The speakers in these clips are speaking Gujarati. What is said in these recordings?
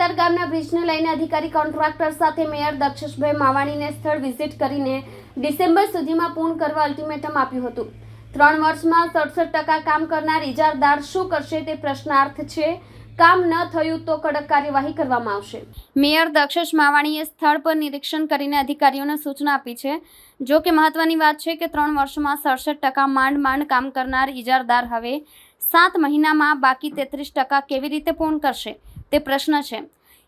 કતારગામના બ્રિજને લઈને અધિકારી કોન્ટ્રાક્ટર સાથે મેયર દક્ષેશભાઈ માવાણીને સ્થળ વિઝિટ કરીને ડિસેમ્બર સુધીમાં પૂર્ણ કરવા અલ્ટિમેટમ આપ્યું હતું. ત્રણ વર્ષમાં સડસઠ ટકા કામ કરનાર ઇજારદાર શું કરશે તે પ્રશ્નાર્થ છે. કામ ન થયું તો કડક કાર્યવાહી કરવામાં આવશે. મેયર દક્ષેશ માવાણીએ સ્થળ પર નિરીક્ષણ કરીને અધિકારીઓને સૂચના આપી છે. જો કે મહત્વની વાત છે કે ત્રણ વર્ષમાં સડસઠ ટકા માંડ માંડ કામ કરનાર ઇજારદાર હવે સાત મહિનામાં બાકી તેત્રીસ ટકા કેવી રીતે પૂર્ણ કરશે? તે પ્રશ્ન છે.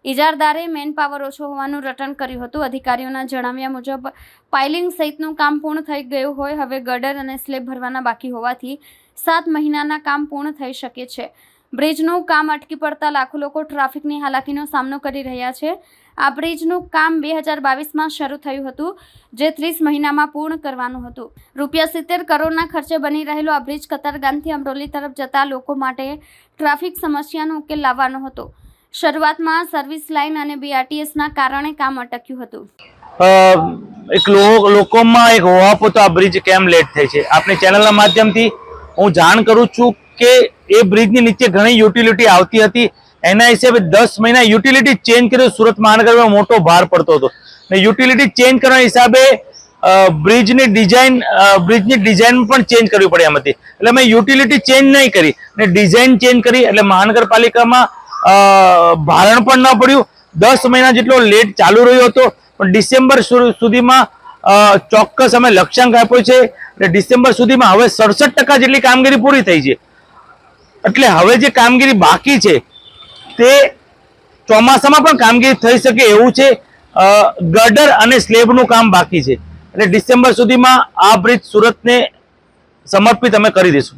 ઇજારદારે મેન પાવર ઓછો હોવાનું રટણ કર્યું હતું. અધિકારીઓના જણાવ્યા મુજબ, પાઇલિંગ સહિતનું કામ પૂર્ણ થઈ ગયું હોય, હવે ગડર અને સ્લેબ ભરવાના બાકી હોવાથી સાત મહિનાના કામ પૂર્ણ થઈ શકે છે. બ્રિજનું કામ અટકી પડતા લાખો લોકો ટ્રાફિકની હાલાકીનો સામનો કરી રહ્યા છે. આ બ્રિજનું કામ બે હજાર બાવીસમાં શરૂ થયું હતું, જે ત્રીસ મહિનામાં પૂર્ણ કરવાનું હતું. રૂપિયા સિત્તેર કરોડના ખર્ચે બની રહેલો આ બ્રિજ કતારગામથી અમરોલી તરફ જતા લોકો માટે ટ્રાફિક સમસ્યાનો ઉકેલ લાવવાનો હતો. શરૂઆતમાં સર્વિસ લાઇન અને બીઆરટીએસના કારણે કામ અટક્યું હતું. એક લોકોમાં એક હોવાપો તો આ બ્રિજ કેમ લેટ થાય છે? આપણી ચેનલના માધ્યમથી હું જાણ કરું છું કે એ બ્રિજની નીચે ઘણી યુટિલિટી આવતી હતી. એના હિસાબે દસ મહિના યુટિલિટી ચેન્જ કર્યો. સુરત મહાનગરમાં મોટો ભાર પડતો હતો. ને યુટિલિટી ચેન્જ કરવાના હિસાબે બ્રિજની ડિઝાઇન બ્રિજની ડિઝાઇન પણ ચેન્જ કરવી પડે એમ હતી. એટલે મેં યુટિલિટી ચેન્જ નહીં કરી. ને ડિઝાઇન ચેન્જ કરી એટલે મહાનગરપાલિકામાં ભારણ પણ ન પડ્યું. દસ મહિના જેટલો લેટ ચાલુ રહ્યો હતો, પણ ડિસેમ્બર સુધીમાં ચોક્કસ અમે લક્ષ્યાંક આપ્યો છે એટલે ડિસેમ્બર સુધીમાં હવે સડસઠ ટકા જેટલી કામગીરી પૂરી થઈ છે. એટલે હવે જે કામગીરી બાકી છે, તે ચોમાસામાં પણ કામગીરી થઈ શકે એવું છે. ગર્ડર અને સ્લેબનું કામ બાકી છે. એટલે ડિસેમ્બર સુધીમાં આ બ્રિજ સુરતને સમર્પિત અમે કરી દઈશું.